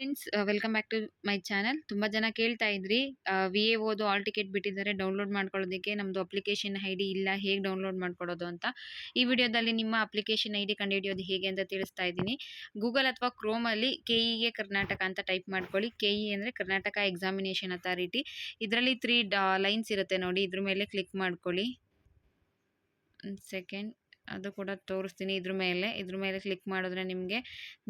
Friends welcome back to my channel ತುಂಬ ಜನ ಕೇಳ್ತಾ ಇದ್ರಿ ವಿ ಎ ಓದು ಆಲ್ ಟಿಕೆಟ್ ಬಿಟ್ಟಿದ್ದಾರೆ ಡೌನ್ಲೋಡ್ ಮಾಡ್ಕೊಳ್ಳೋದಕ್ಕೆ ನಮ್ಮದು ಅಪ್ಲಿಕೇಶನ್ ಐ ಡಿ ಇಲ್ಲ, ಹೇಗೆ ಡೌನ್ಲೋಡ್ ಮಾಡ್ಕೊಳ್ಳೋದು ಅಂತ. ಈ ವಿಡಿಯೋದಲ್ಲಿ ನಿಮ್ಮ ಅಪ್ಲಿಕೇಶನ್ ಐ ಡಿ ಕಂಡುಹಿಡಿಯೋದು ಹೇಗೆ ಅಂತ ತಿಳಿಸ್ತಾ ಇದ್ದೀನಿ. ಗೂಗಲ್ ಅಥವಾ ಕ್ರೋಮಲ್ಲಿ ಕೆ ಇಗೆ ಕರ್ನಾಟಕ ಅಂತ ಟೈಪ್ ಮಾಡ್ಕೊಳ್ಳಿ. ಕೆ ಇ ಅಂದರೆ ಕರ್ನಾಟಕ ಎಕ್ಸಾಮಿನೇಷನ್ ಅಥಾರಿಟಿ ಇದರಲ್ಲಿ ತ್ರೀ ಲೈನ್ಸ್ ಇರುತ್ತೆ ನೋಡಿ, ಇದ್ರ ಮೇಲೆ ಕ್ಲಿಕ್ ಮಾಡ್ಕೊಳ್ಳಿ. ಸೆಕೆಂಡ್ ಅದು ಕೂಡ ತೋರಿಸ್ತೀನಿ ಇದ್ರ ಮೇಲೆ. ಇದ್ರ ಮೇಲೆ ಕ್ಲಿಕ್ ಮಾಡಿದ್ರೆ ನಿಮಗೆ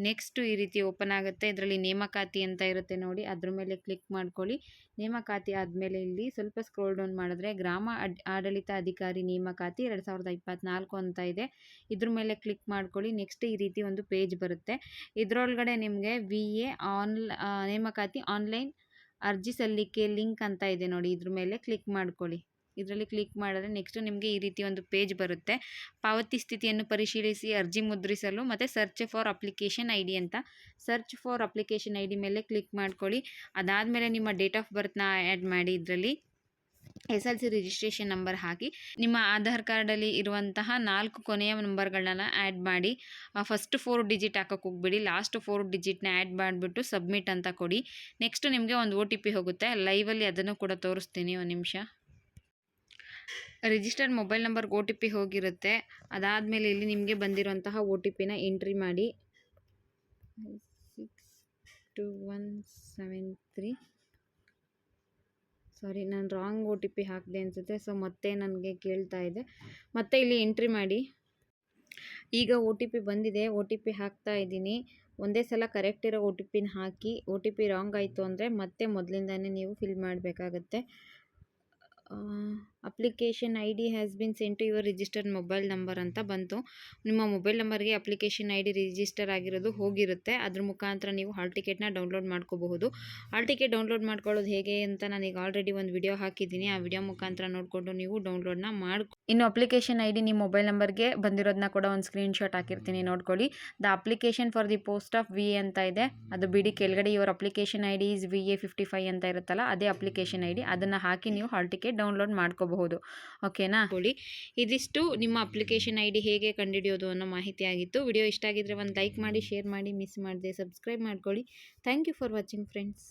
ನೆಕ್ಸ್ಟ್ ಈ ರೀತಿ ಓಪನ್ ಆಗುತ್ತೆ. ಇದರಲ್ಲಿ ನೇಮಕಾತಿ ಅಂತ ಇರುತ್ತೆ ನೋಡಿ. ಅದ್ರ ಮೇಲೆ ಕ್ಲಿಕ್ ಮಾಡ್ಕೊಳ್ಳಿ. ನೇಮಕಾತಿ ಆದಮೇಲೆ ಇಲ್ಲಿ ಸ್ವಲ್ಪ ಸ್ಕ್ರೋಲ್ ಡೌನ್ ಮಾಡಿದ್ರೆ ಗ್ರಾಮ ಆಡಳಿತ ಅಧಿಕಾರಿ ನೇಮಕಾತಿ ಎರಡು ಸಾವಿರದ ಇಪ್ಪತ್ತ್ನಾಲ್ಕು ಅಂತ ಇದೆ. ಇದ್ರ ಮೇಲೆ ಕ್ಲಿಕ್ ಮಾಡ್ಕೊಳ್ಳಿ. ನೆಕ್ಸ್ಟ್ ಈ ರೀತಿ ಒಂದು ಪೇಜ್ ಬರುತ್ತೆ. ಇದರೊಳಗಡೆ ನಿಮಗೆ ವಿ ಎ ಆನ್ ನೇಮಕಾತಿ ಆನ್ಲೈನ್ ಅರ್ಜಿ ಸಲ್ಲಿಕೆ ಲಿಂಕ್ ಅಂತ ಇದೆ ನೋಡಿ. ಇದ್ರ ಮೇಲೆ ಕ್ಲಿಕ್ ಮಾಡ್ಕೊಳ್ಳಿ. ಇದರಲ್ಲಿ ಕ್ಲಿಕ್ ಮಾಡಿದ್ರೆ ನೆಕ್ಸ್ಟ್ ನಿಮಗೆ ಈ ರೀತಿ ಒಂದು ಪೇಜ್ ಬರುತ್ತೆ. ಪಾವತಿ ಸ್ಥಿತಿಯನ್ನು ಪರಿಶೀಲಿಸಿ, ಅರ್ಜಿ ಮುದ್ರಿಸಲು ಮತ್ತು ಸರ್ಚ್ ಫಾರ್ ಅಪ್ಲಿಕೇಶನ್ ಐ ಅಂತ. ಸರ್ಚ್ ಫಾರ್ ಅಪ್ಲಿಕೇಶನ್ ಐ ಮೇಲೆ ಕ್ಲಿಕ್ ಮಾಡ್ಕೊಳ್ಳಿ. ಅದಾದಮೇಲೆ ನಿಮ್ಮ ಡೇಟ್ ಆಫ್ ಬರ್ತ್ನ ಆ್ಯಡ್ ಮಾಡಿ ಇದರಲ್ಲಿ S L C registration number ಹಾಕಿ. ನಿಮ್ಮ ಆಧಾರ್ ಕಾರ್ಡಲ್ಲಿ ಇರುವಂತಹ ನಾಲ್ಕು ಕೊನೆಯ ನಂಬರ್ಗಳನ್ನ ಆ್ಯಡ್ ಮಾಡಿ. ಫಸ್ಟ್ ಫೋರ್ ಡಿಜಿಟ್ ಹಾಕೋಕೆ ಹೋಗ್ಬಿಡಿ. ಲಾಸ್ಟ್ ಫೋರ್ ಡಿಜಿಟ್ನ ಆ್ಯಡ್ ಮಾಡಿಬಿಟ್ಟು ಸಬ್ಮಿಟ್ ಅಂತ ಕೊಡಿ. ನೆಕ್ಸ್ಟ್ ನಿಮಗೆ ಒಂದು ಒ ಟಿ ಪಿ ಹೋಗುತ್ತೆ. ಲೈವಲ್ಲಿ ಅದನ್ನು ಕೂಡ ತೋರಿಸ್ತೀನಿ ಒಂದು ನಿಮಿಷ. ರಿಜಿಸ್ಟರ್ಡ್ ಮೊಬೈಲ್ ನಂಬರ್ಗೆ ಒ ಟಿ ಪಿ ಹೋಗಿರುತ್ತೆ. ಅದಾದಮೇಲೆ ಇಲ್ಲಿ ನಿಮಗೆ ಬಂದಿರುವಂತಹ ಒ ಟಿ ಪಿನ ಎಂಟ್ರಿ ಮಾಡಿ. Six two one seven three. Sorry, ನಾನು ರಾಂಗ್ ಒ ಟಿ ಪಿ ಹಾಕಿದೆ ಅನಿಸುತ್ತೆ, ಸೊ ಮತ್ತೆ ನನಗೆ ಕೇಳ್ತಾ ಇದೆ. ಮತ್ತೆ ಇಲ್ಲಿ ಎಂಟ್ರಿ ಮಾಡಿ. ಈಗ ಒ ಟಿ ಪಿ ಬಂದಿದೆ, ಒ ಟಿ ಪಿ ಹಾಕ್ತಾ ಇದ್ದೀನಿ. ಒಂದೇ ಸಲ ಕರೆಕ್ಟ್ ಇರೋ ಒ ಟಿ ಪಿನ ಹಾಕಿ, ಒ ಟಿ ಪಿ ರಾಂಗ್ ಆಯಿತು ಅಂದರೆ ಮತ್ತೆ ಮೊದಲಿಂದನೇ ನೀವು ಫಿಲ್ ಮಾಡಬೇಕಾಗತ್ತೆ. Application I D has been sent to your registered mobile number ಅಂತ ಬಂತು. ನಿಮ್ಮ ಮೊಬೈಲ್ ನಂಬರ್ಗೆ ಅಪ್ಲಿಕೇಶನ್ ಐ ಡಿ ರಿಜಿಸ್ಟರ್ ಆಗಿರೋದು ಹೋಗಿರುತ್ತೆ. ಅದ್ರ ಮುಖಾಂತರ ನೀವು ಹಾಲ್ ಟಿಕೆಟ್ನ ಡೌನ್ಲೋಡ್ ಮಾಡ್ಕೋಬಹುದು. ಹಾಲ್ ಟಿಕೆಟ್ ಡೌನ್ಲೋಡ್ ಮಾಡ್ಕೊಳ್ಳೋದು ಹೇಗೆ ಅಂತ ನಾನೀಗ ಆಲ್ರೆಡಿ ಒಂದು ವಿಡಿಯೋ ಹಾಕಿದ್ದೀನಿ. ಆ ವಿಡಿಯೋ ಮುಖಾಂತರ ನೋಡಿಕೊಂಡು ನೀವು ಡೌನ್ಲೋಡ್ನ ಮಾಡ್ಕೊ ಇನ್ನು ಅಪ್ಲಿಕೇಶನ್ ಐ ಡಿ ನಿಮ್ಮ ಮೊಬೈಲ್ ನಂಬರ್ಗೆ ಬಂದಿರೋದನ್ನ ಕೂಡ ಒಂದು ಸ್ಕ್ರೀನ್ ಶಾಟ್ ಹಾಕಿರ್ತೀನಿ, ನೋಡ್ಕೊಳ್ಳಿ. The application for the post of V ಅಂತ ಇದೆ. ಅದು ಬಿಡಿ, ಕೆಳಗಡೆ ಇವರ application I D is V A fifty five ಅಂತ ಇರುತ್ತಲ್ಲ, ಅದೇ ಅಪ್ಲಿಕೇಶನ್ ಐ ಡಿ ಅದನ್ನು ಹಾಕಿ ನೀವು ಹಾಲ್ ಟಿಕೆಟ್ ಡೌನ್ಲೋಡ್ ಮಾಡ್ಕೋಬಹುದು. ಓಕೆನಾ? ಕೊಡಿ ಇದಿಷ್ಟು ನಿಮ್ಮ ಅಪ್ಲಿಕೇಶನ್ ಐ ಡಿ ಹೇಗೆ ಕಂಡುಹಿಡಿಯೋದು ಅನ್ನೋ ಮಾಹಿತಿ ಆಗಿತ್ತು. ವಿಡಿಯೋ ಇಷ್ಟ ಆಗಿದ್ರೆ ಒಂದು ಲೈಕ್ ಮಾಡಿ, ಶೇರ್ ಮಾಡಿ, ಮಿಸ್ ಮಾಡಿದೆ ಸಬ್ಸ್ಕ್ರೈಬ್ ಮಾಡ್ಕೊಳ್ಳಿ. Thank you for watching friends.